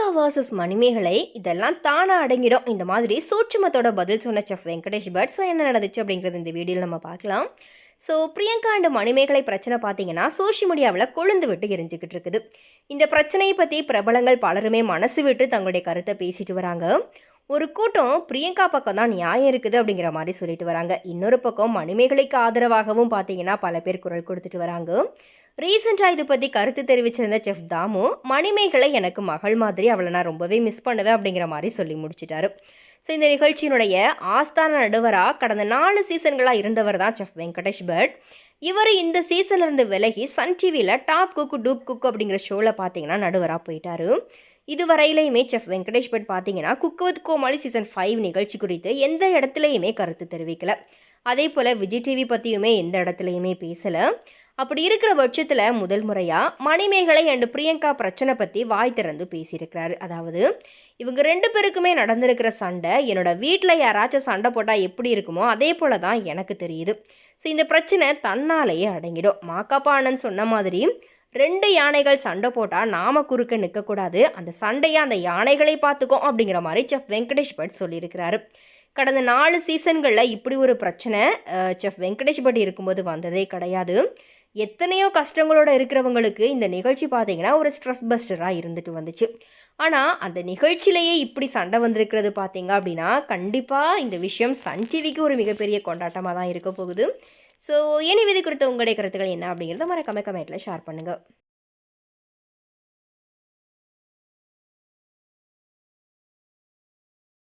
Priyanka versus Manimekalai இதெல்லாம் தானாக அடங்கிடும். இந்த மாதிரி சூட்சுமத்தோட பதில் சொன்ன செஃப் வெங்கடேஷ் பட் ஸோ என்ன நடந்துச்சு அப்படிங்கிறது இந்த வீடியோவில் நம்ம பார்க்கலாம். ஸோ பிரியங்கா அண்ட் மணிமேகலை பிரச்சனை பார்த்தீங்கன்னா சோஷியல் மீடியாவில் கொழுந்து விட்டு எரிஞ்சுக்கிட்டு இருக்குது. இந்த பிரச்சனையை பற்றி பிரபலங்கள் பலருமே மனசு விட்டு தங்களுடைய கருத்தை பேசிட்டு வராங்க. ஒரு கூட்டம் பிரியங்கா பக்கம் தான் நியாயம் இருக்குது அப்படிங்கிற மாதிரி சொல்லிட்டு வராங்க. இன்னொரு பக்கம் மணிமேகலைக்கு ஆதரவாகவும் பார்த்தீங்கன்னா பல பேர் குரல் கொடுத்துட்டு வராங்க. ரீசெண்டாக இதை பற்றி கருத்து தெரிவிச்சிருந்த செஃப் தாமு மணிமேகலை எனக்கு மகள் மாதிரி அவளை நான் ரொம்பவே மிஸ் பண்ணுவேன் அப்படிங்கிற மாதிரி சொல்லி முடிச்சிட்டாரு. ஸோ இந்த நிகழ்ச்சியினுடைய ஆஸ்தான நடுவராக கடந்த நாலு சீசன்களாக இருந்தவர் தான் செஃப் வெங்கடேஷ் பட் இவர் இந்த சீசன்லேருந்து விலகி சன் டிவியில் டாப் குக்கு டூப் குக்கு அப்படிங்கிற ஷோவில் பார்த்தீங்கன்னா நடுவராக போயிட்டாரு. இதுவரையிலையுமே செஃப் வெங்கடேஷ் பட் பார்த்தீங்கன்னா cook with Komali season five நிகழ்ச்சி குறித்து எந்த இடத்துலையுமே கருத்து தெரிவிக்கலை. அதே போல் விஜய் டிவி பற்றியுமே எந்த இடத்துலையுமே பேசலை. அப்படி இருக்கிற பட்சத்தில் முதல் முறையாக மணிமேகலை அண்டு பிரியங்கா பிரச்சனை பற்றி வாய் திறந்து பேசியிருக்கிறாரு. அதாவது இவங்க ரெண்டு பேருக்குமே நடந்திருக்கிற சண்டை என்னோட வீட்டில் யாராச்சும் சண்டை போட்டால் எப்படி இருக்குமோ அதே போல தான் எனக்கு தெரியுது. ஸோ இந்த பிரச்சனை தன்னாலேயே அடங்கிடும். மாக்காப்பானன் சொன்ன மாதிரி ரெண்டு யானைகள் சண்டை போட்டால் நாம குறுக்க நிற்கக்கூடாது அந்த சண்டையை அந்த யானைகளை பார்த்துக்கோ அப்படிங்கிற மாதிரி செஃப் வெங்கடேஷ் பட் சொல்லியிருக்கிறாரு. கடந்த நாலு சீசன்களில் இப்படி ஒரு பிரச்சனை செஃப் வெங்கடேஷ் பட் இருக்கும்போது வந்ததே கிடையாது. எத்தனையோ கஷ்டங்களோடு இருக்கிறவங்களுக்கு இந்த நிகழ்ச்சி பார்த்தீங்கன்னா ஒரு ஸ்ட்ரெஸ் பஸ்டராக இருந்துட்டு வந்துச்சு. ஆனால் அந்த நிகழ்ச்சியிலேயே இப்படி சண்டை வந்திருக்கிறது பார்த்தீங்க அப்படின்னா கண்டிப்பாக இந்த விஷயம் சன் டிவிக்கு ஒரு மிகப்பெரிய கொண்டாட்டமாக தான் இருக்க போகுது. ஸோ இனி விதி குறித்த உங்களுடைய கருத்துக்கள் என்ன அப்படிங்கிறத மறக்காம கமெண்ட்டில் ஷேர் பண்ணுங்கள்